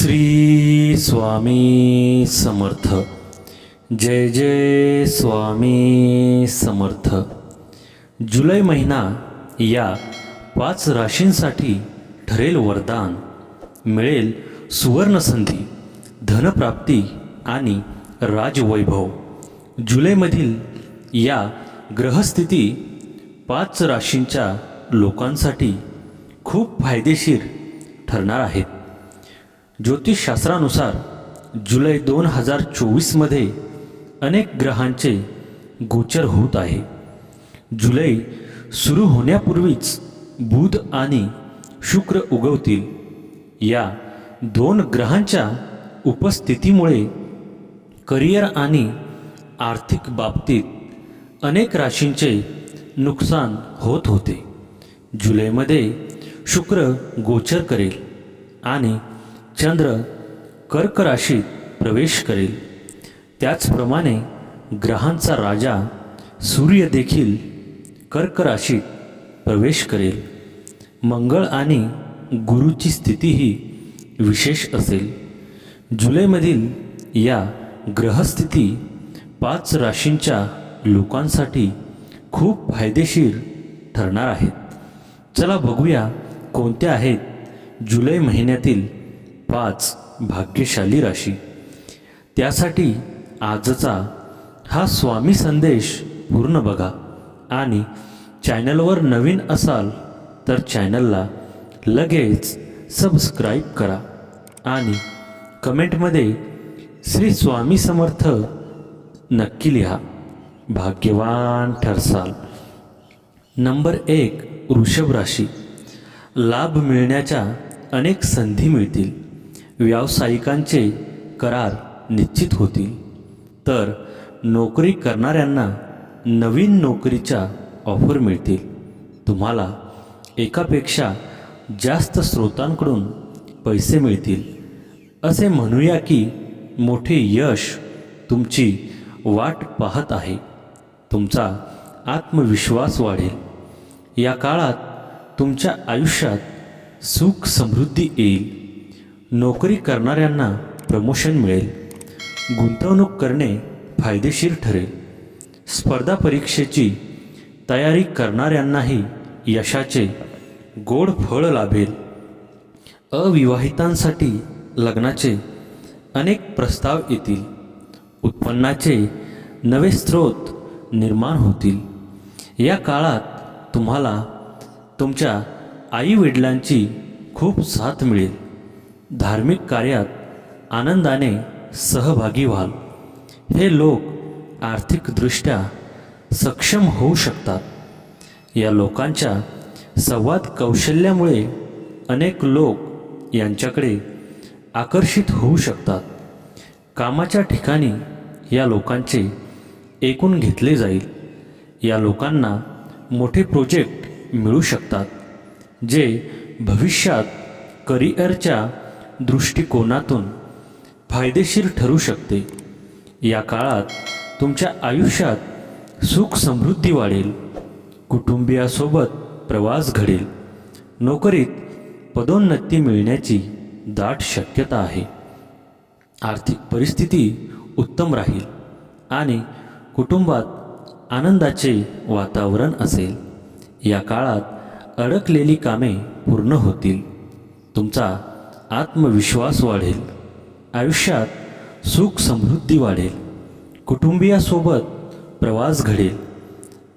श्री स्वामी समर्थ. जय जय स्वामी समर्थ. जुलै महिना या पाच राशींसाठी ठरेल वरदान मिळेल सुवर्णसंधी धनप्राप्ती आणि राजवैभव. जुलैमधील या ग्रहस्थिती पाच राशींच्या लोकांसाठी खूप फायदेशीर ठरणार आहेत. ज्योतिषशास्त्रानुसार जुलै दोन हजार चोवीसमध्ये अनेक ग्रहांचे गोचर होत आहे. जुलै सुरू होण्यापूर्वीच बुध आणि शुक्र उगवतील. या दोन ग्रहांच्या उपस्थितीमुळे करिअर आणि आर्थिक बाबतीत अनेक राशींचे नुकसान होत होते. जुलैमध्ये शुक्र गोचर करेल आणि चंद्र कर्क राशीत प्रवेश करेल. त्याचप्रमाणे ग्रहांचा राजा सूर्य देखील कर्क राशीत प्रवेश करेल. मंगळ आणि गुरुची स्थितीही विशेष असेल. जुलैमधील या ग्रहस्थिती पाच राशींच्या लोकांसाठी खूप फायदेशीर ठरणार आहेत चला बघूया कोणत्या आहेत जुलै महिन्यातील पाच भाग्यशाली राशी. त्यासाठी आजचा हा स्वामी संदेश पूर्ण बघा आणि चॅनलवर नवीन असाल तर चॅनलला लगेच सबस्क्राईब करा आणि कमेंटमध्ये श्री स्वामी समर्थ नक्की लिहा. भाग्यवान ठरसाल. नंबर एक वृषभ राशी. लाभ मिळण्याच्या अनेक संधी मिळतील. व्यावसायिकांचे करार निश्चित होतील. तर नोकरी करणाऱ्यांना नवीन नोकरीच्या ऑफर मिळतील. तुम्हाला एकापेक्षा जास्त स्रोतांकडून पैसे मिळतील. असे म्हणूया की मोठे यश तुमची वाट पाहत आहे. तुमचा आत्मविश्वास वाढेल. या काळात तुमच्या आयुष्यात सुख समृद्धी येईल. नोकरी करणाऱ्यांना प्रमोशन मिळेल. गुंतवणूक करणे फायदेशीर ठरेल. स्पर्धा परीक्षेची तयारी करणाऱ्यांनाही यशाचे गोड फळ लाभेल. अविवाहितांसाठी लग्नाचे अनेक प्रस्ताव येतील. उत्पन्नाचे नवे स्रोत निर्माण होतील. या काळात तुम्हाला तुमच्या आईवडिलांची खूप साथ मिळेल. धार्मिक कार्यात आनंदाने सहभागी व्हाल. हे लोक आर्थिकदृष्ट्या सक्षम होऊ शकतात. या लोकांच्या संवाद कौशल्यामुळे अनेक लोक यांच्याकडे आकर्षित होऊ शकतात. कामाच्या ठिकाणी या लोकांचे एकूण घेतले जाईल. या लोकांना मोठे प्रोजेक्ट मिळू शकतात जे भविष्यात करिअरच्या दृष्टिकोनातून फायदेशीर ठरू शकते. या काळात तुमच्या आयुष्यात सुख समृद्धी वाढेल. कुटुंबियासोबत प्रवास घडेल. नोकरीत पदोन्नती मिळण्याची दाट शक्यता आहे. आर्थिक परिस्थिती उत्तम राहील आणि कुटुंबात आनंदाचे वातावरण असेल. या काळात अडकलेली कामे पूर्ण होतील. तुमचा आत्मविश्वास वाढेल. आयुष्यात सुख समृद्धी वाढेल. कुटुंबियासोबत प्रवास घडेल.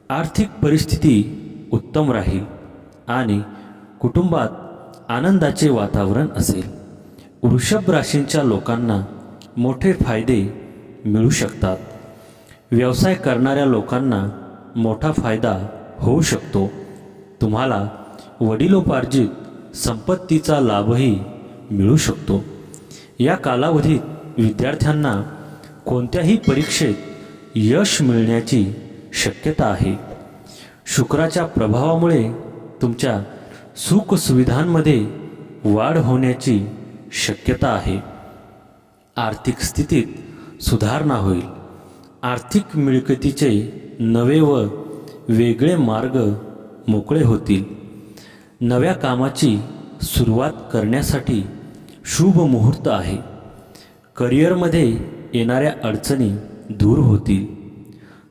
आर्थिक परिस्थिती उत्तम राहील आणि कुटुंबात आनंदाचे वातावरण असेल. वृषभ राशींच्या लोकांना मोठे फायदे मिळू शकतात. व्यवसाय करणाऱ्या लोकांना मोठा फायदा होऊ शकतो. तुम्हाला वडिलोपार्जित संपत्तीचा लाभही मिळू शकतो. या कालावधीत विद्यार्थ्यांना कोणत्याही परीक्षेत यश मिळण्याची शक्यता आहे. शुक्राच्या प्रभावामुळे तुमच्या सुखसुविधांमध्ये वाढ होण्याची शक्यता आहे. आर्थिक स्थितीत सुधारणा होईल. आर्थिक मिळकतीचे नवे व वेगळे मार्ग मोकळे होतील. नव्या कामाची सुरुवात करण्यासाठी शुभ मुहूर्त आहे. करिअरमध्ये येणाऱ्या अडचणी दूर होतील.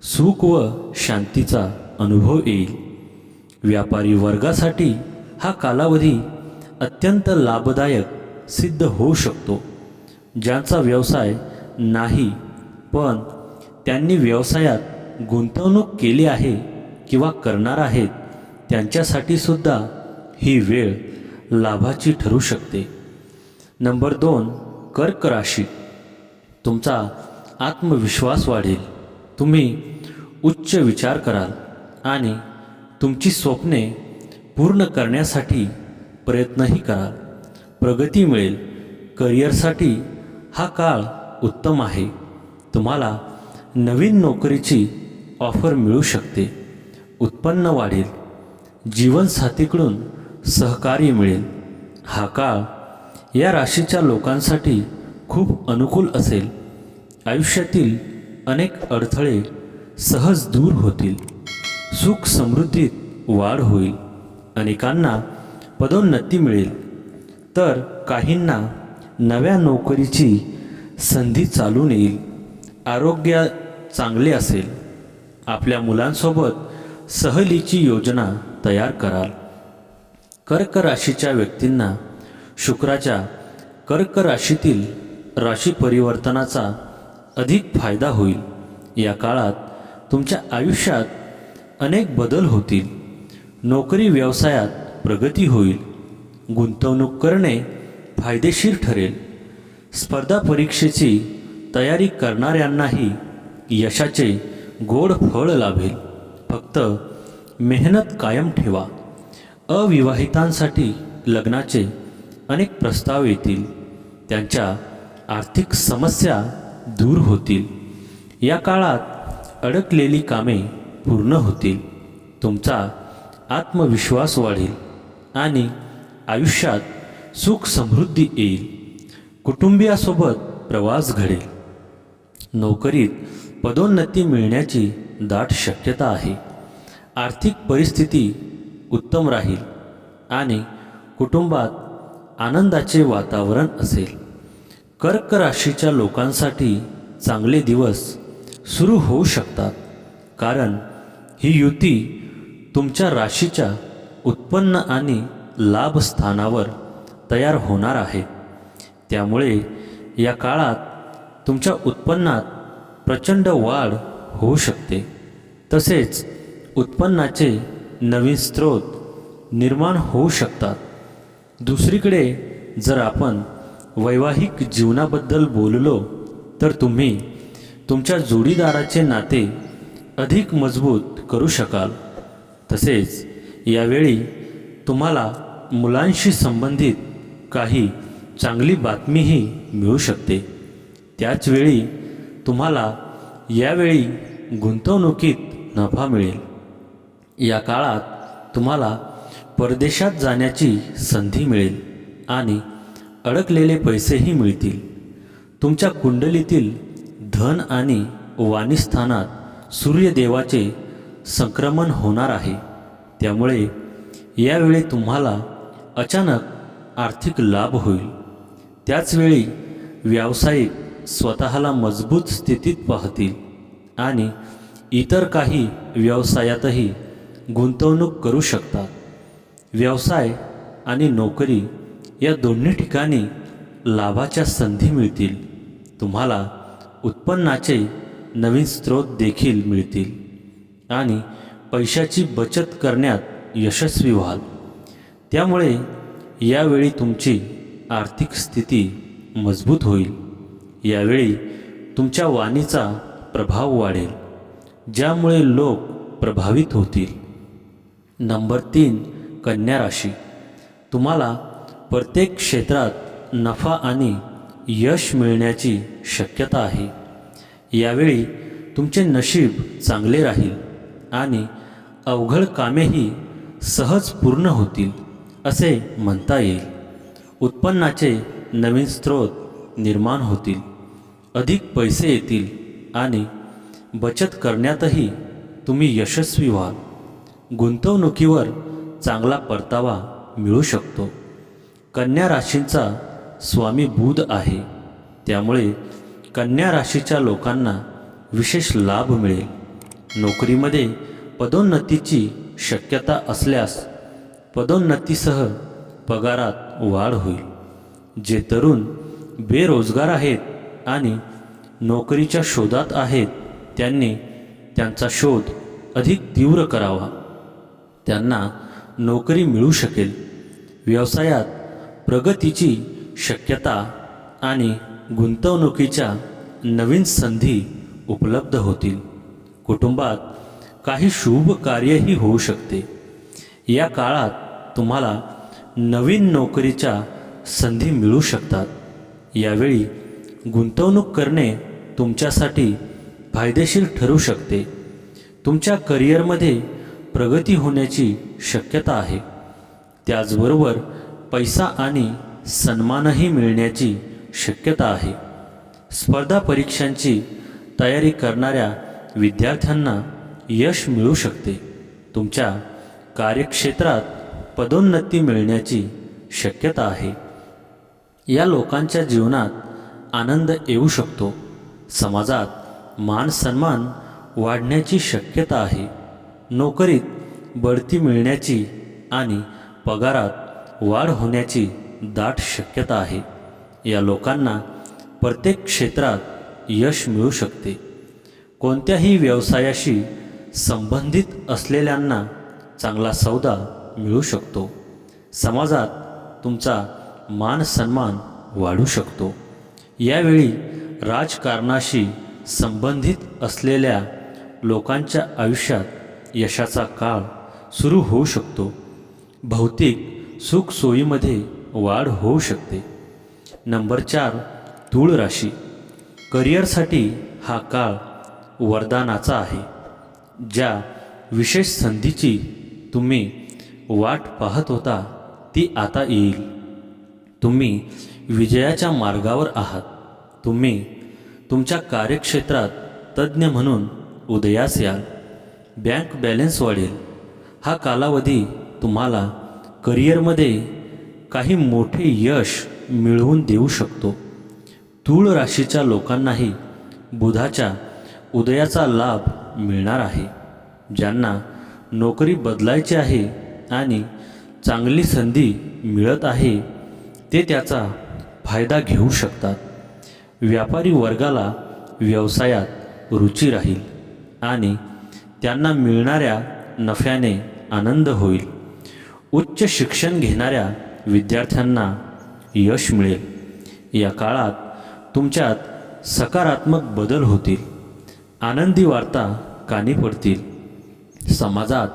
सुख व शांतीचा अनुभव येईल. व्यापारी वर्गासाठी हा कालावधी अत्यंत लाभदायक सिद्ध होऊ शकतो. ज्यांचा व्यवसाय नाही पण त्यांनी व्यवसायात गुंतवणूक केली आहे किंवा करणार आहेत त्यांच्यासाठी सुद्धा ही वेळ लाभाची ठरू शकते. नंबर दोन कर्क राशी. तुमचा आत्मविश्वास वाढेल. तुम्ही उच्च विचार कराल आणि तुमची स्वप्ने पूर्ण करण्यासाठी प्रयत्नही कराल. प्रगती मिळेल. करिअरसाठी हा काळ उत्तम आहे. तुम्हाला नवीन नोकरीची ऑफर मिळू शकते. उत्पन्न वाढेल. जीवनसाथीकडून सहकार्य मिळेल. हा काळ या राशीच्या लोकांसाठी खूप अनुकूल असेल. आयुष्यातील अनेक अडथळे सहज दूर होतील. सुख समृद्धीत वाढ होईल. अनेकांना पदोन्नती मिळेल. तर काहींना नव्या नोकरीची संधी चालून येईल. आरोग्य चांगले असेल. आपल्या मुलांसोबत सहलीची योजना तयार कराल. कर्क राशीच्या व्यक्तींना शुक्राच्या कर्क राशीतील राशी परिवर्तनाचा अधिक फायदा होईल. या काळात तुमच्या आयुष्यात अनेक बदल होतील. नोकरी व्यवसायात प्रगती होईल. गुंतवणूक करणे फायदेशीर ठरेल. स्पर्धा परीक्षेची तयारी करणाऱ्यांनाही यशाचे गोड फळ लाभेल. फक्त मेहनत कायम ठेवा. अविवाहितांसाठी लग्नाचे अनेक प्रस्ताव येतील त्यांच्या आर्थिक समस्या दूर होतील. या काळात अडकलेली कामे पूर्ण होतील. तुमचा आत्मविश्वास वाढेल आणि आयुष्यात सुख समृद्धी येईल. कुटुंबियासोबत प्रवास घडेल. नोकरीत पदोन्नती मिळण्याची दाट शक्यता आहे. आर्थिक परिस्थिती उत्तम राहील आणि कुटुंबात आनंदाचे वातावरण असेल. कर्क राशीच्या लोकांसाठी चांगले दिवस सुरू होऊ शकतात. कारण ही युती तुमच्या राशीच्या उत्पन्न आणि लाभस्थानावर तयार होणार आहे. त्यामुळे या काळात तुमच्या उत्पन्नात प्रचंड वाढ होऊ शकते. तसेच उत्पन्नाचे नवीन स्रोत निर्माण होऊ शकतात. दुसरीकडे जर आपण वैवाहिक जीवनाबद्दल बोललो तर तुम्ही तुमच्या जोडीदाराचे नाते अधिक मजबूत करू शकाल. तसेच यावेळी तुम्हाला मुलांशी संबंधित काही चांगली बातमीही मिळू शकते. त्याचवेळी तुम्हाला यावेळी गुंतवणुकीत नफा मिळेल. या काळात तुम्हाला परदेशात जाण्याची संधी मिळेल आणि अडकलेले पैसेही मिळतील. तुमच्या कुंडलीतील धन आणि वाणीस्थानात सूर्यदेवाचे संक्रमण होणार आहे. त्यामुळे यावेळी तुम्हाला अचानक आर्थिक लाभ होईल. त्याचवेळी व्यावसायिक स्वतःला मजबूत स्थितीत पाहतील आणि इतर काही व्यवसायातही गुंतवणूक करू शकतात. व्यवसाय आणि नोकरी या दोन्ही ठिकाणी लाभाच्या संधी मिळतील. तुम्हाला उत्पन्नाचे नवीन स्रोत देखील मिळतील. आणि पैशाची बचत करण्यात यशस्वी व्हाल. त्यामुळे यावेळी तुमची आर्थिक स्थिती मजबूत होईल. यावेळी तुमच्या वाणीचा प्रभाव वाढेल ज्यामुळे लोक प्रभावित होतील. नंबर तीन कन्या राशी. तुम्हाला प्रत्येक क्षेत्रात नफा आणि यश मिळण्याची शक्यता आहे. यावेळी तुमचे नशीब चांगले राहील आणि अवघड कामेही सहज पूर्ण होतील असे म्हणता येईल. उत्पन्नाचे नवीन स्रोत निर्माण होतील अधिक पैसे येतील आणि बचत करण्यातही तुम्ही यशस्वी व्हाल. गुंतवणुकीवर चांगला परतावा मिळू शकतो. कन्या राशींचा स्वामी बुध आहे. त्यामुळे कन्या राशीच्या लोकांना विशेष लाभ मिळेल. नोकरीमध्ये पदोन्नतीची शक्यता असल्यास पदोन्नतीसह पगारात वाढ होईल. जे तरुण बेरोजगार आहेत आणि नोकरीच्या शोधात आहेत त्यांनी त्यांचा शोध अधिक तीव्र करावा. त्यांना नोकरी मिळू शकेल. व्यवसायात प्रगतीची शक्यता आणि गुंतवणुकीच्या नवीन संधी उपलब्ध होतील. कुटुंबात काही शुभ कार्यही होऊ शकते. या काळात तुम्हाला नवीन नोकरीच्या संधी मिळू शकतात. यावेळी गुंतवणूक करणे तुमच्यासाठी फायदेशीर ठरू शकते. तुमच्या करिअरमध्ये प्रगती होण्याची शक्यता आहे. त्याचबरोबर पैसा आणि सन्मानही मिळण्याची शक्यता आहे. स्पर्धा परीक्षांची तयारी करणाऱ्या विद्यार्थ्यांना यश मिळू शकते. तुमच्या कार्यक्षेत्रात पदोन्नती मिळण्याची शक्यता आहे. या लोकांच्या जीवनात आनंद येऊ शकतो. समाजात मान सन्मान वाढण्याची शक्यता आहे. नोकरीत बढती मिळण्याची आणि पगारात वाढ होण्याची दाट शक्यता आहे. या लोकांना प्रत्येक क्षेत्रात यश मिळू शकते. कोणत्याही व्यवसायाशी संबंधित असलेल्यांना चांगला सौदा मिळू शकतो. समाजात तुमचा मान सन्मान वाढू शकतो. यावेळी राजकारणाशी संबंधित असलेल्या लोकांच्या आयुष्यात यशाचा काळ सुरू होऊ शकतो. भौतिक सुखसोयीमध्ये वाढ होऊ शकते. नंबर चार तूळ राशी. करिअरसाठी हा काळ वरदानाचा आहे ज्या विशेष संधीची तुम्ही वाट पाहत होता ती आता येईल. तुम्ही विजयाच्या मार्गावर आहात. तुम्ही तुमच्या कार्यक्षेत्रात तज्ज्ञ म्हणून उदयास याल. बँक बॅलन्स वाढेल. हा कालावधी तुम्हाला करिअरमध्ये काही मोठे यश मिळवून देऊ शकतो. तूळ राशीच्या लोकांनाही बुधाच्या उदयाचा लाभ मिळणार आहे. ज्यांना नोकरी बदलायची आहे आणि चांगली संधी मिळत आहे ते त्याचा फायदा घेऊ शकतात. व्यापारी वर्गाला व्यवसायात रुची राहील आणि त्यांना मिळणाऱ्या नफ्याने आनंद होईल. उच्च शिक्षण घेणाऱ्या विद्यार्थ्यांना यश मिळेल. या काळात तुमच्यात सकारात्मक बदल होतील. आनंदी वार्ता कानी पडतील. समाजात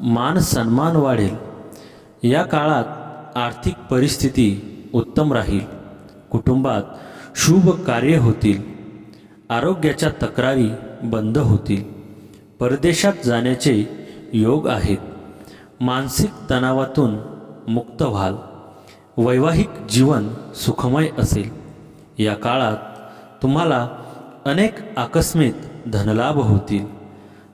मान सन्मान वाढेल. या काळात आर्थिक परिस्थिती उत्तम राहील. कुटुंबात शुभ कार्य होतील. आरोग्याच्या तक्रारी बंद होतील. परदेशात जाण्याचे योग आहेत. मानसिक तणावातून मुक्त व्हाल. वैवाहिक जीवन सुखमय असेल. या काळात तुम्हाला अनेक आकस्मिक धनलाभ होतील.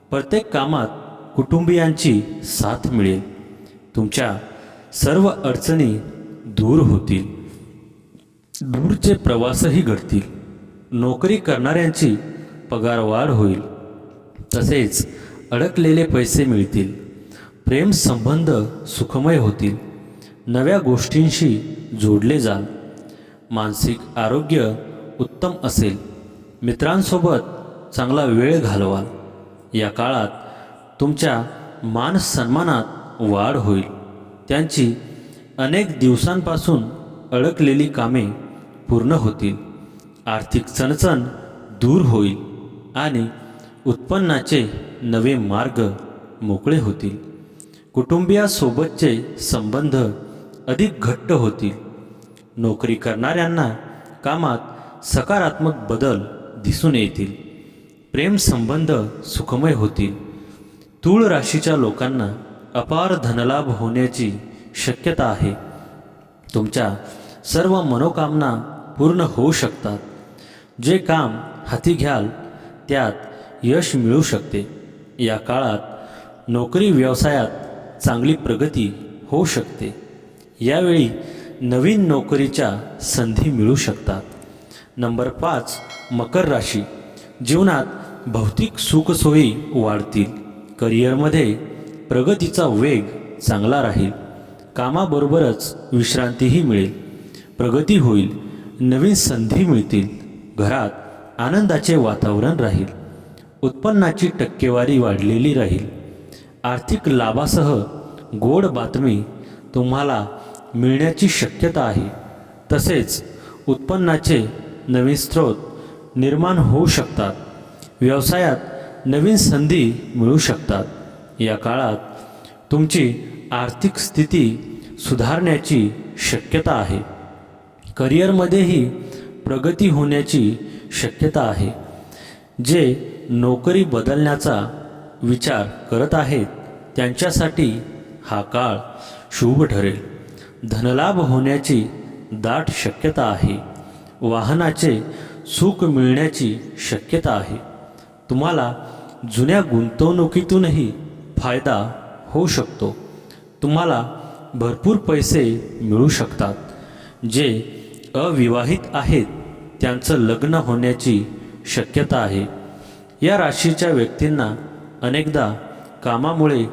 प्रत्येक कामात कुटुंबियांची साथ मिळेल. तुमच्या सर्व अडचणी दूर होतील. दूरचे प्रवासही घडतील. नोकरी करणाऱ्यांची पगारवाढ होईल. तसेच अडकलेले पैसे मिळतील. प्रेम संबंध सुखमय होतील. नव्या गोष्टींशी जोडले जाल. मानसिक आरोग्य उत्तम असेल. मित्रांसोबत चांगला वेळ घालवाल. या काळात तुमच्या मान सन्मानात वाढ होईल. त्यांची अनेक दिवसांपासून अडकलेली कामे पूर्ण होतील. आर्थिक चणचण दूर होईल आणि उत्पन्नाचे नवे मार्ग मोकळे होतील. कुटुंबियासोबतचे संबंध अधिक घट्ट होतील. नोकरी करणाऱ्यांना कामात सकारात्मक बदल दिसून येतील. प्रेमसंबंध सुखमय होतील. तूळ राशीच्या लोकांना अपार धनलाभ होण्याची शक्यता आहे. तुमच्या सर्व मनोकामना पूर्ण होऊ शकतात. जे काम हाती घ्याल त्यात यश मिळू शकते. या काळात नोकरी व्यवसायात चांगली प्रगती होऊ शकते. यावेळी नवीन नोकरीच्या संधी मिळू शकतात. नंबर पाच मकर राशी. जीवनात भौतिक सुखसोयी वाढतील. करिअरमध्ये प्रगतीचा वेग चांगला राहील. कामाबरोबरच विश्रांतीही मिळेल. प्रगती होईल. नवीन संधी मिळतील. घरात आनंदाचे वातावरण राहील. उत्पन्नाची टक्केवारी वाढलेली राहील. आर्थिक लाभासह गोड बातमी तुम्हाला मिळण्याची शक्यता आहे. तसेच उत्पन्नाचे नवीन स्रोत निर्माण होऊ शकतात. व्यवसायात नवीन संधी मिळू शकतात. या काळात तुमची आर्थिक स्थिती सुधारण्याची शक्यता आहे. करिअरमध्येही प्रगती होण्याची शक्यता आहे. जे नोकरी बदलण्याचा विचार करत आहेत त्यांच्यासाठी हा काळ शुभ ठरेल. धनलाभ होण्याची दाट शक्यता आहे. वाहनाचे सुख मिळण्याची शक्यता आहे. तुम्हाला जुन्या गुंतवणुकीतूनही फायदा होऊ शकतो. तुम्हाला भरपूर पैसे मिळू शकतात. जे अविवाहित आहेत त्यांचं लग्न होण्याची शक्यता आहे. या राशीच्या व्यक्तींना अनेकदा कामामुळे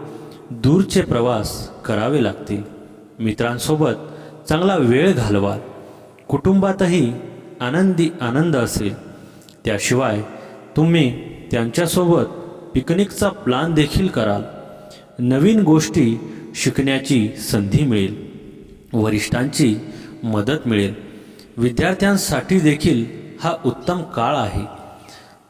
दूरचे प्रवास करावे लागतील. मित्रांसोबत चांगला वेळ घालवाल कुटुंबातही आनंदी आनंद असेल. त्याशिवाय तुम्ही त्यांच्यासोबत पिकनिकचा प्लान देखील कराल. नवीन गोष्टी शिकण्याची संधी मिळेल. वरिष्ठांची मदत मिळेल. विद्यार्थ्यांसाठी देखील हा उत्तम काळ आहे.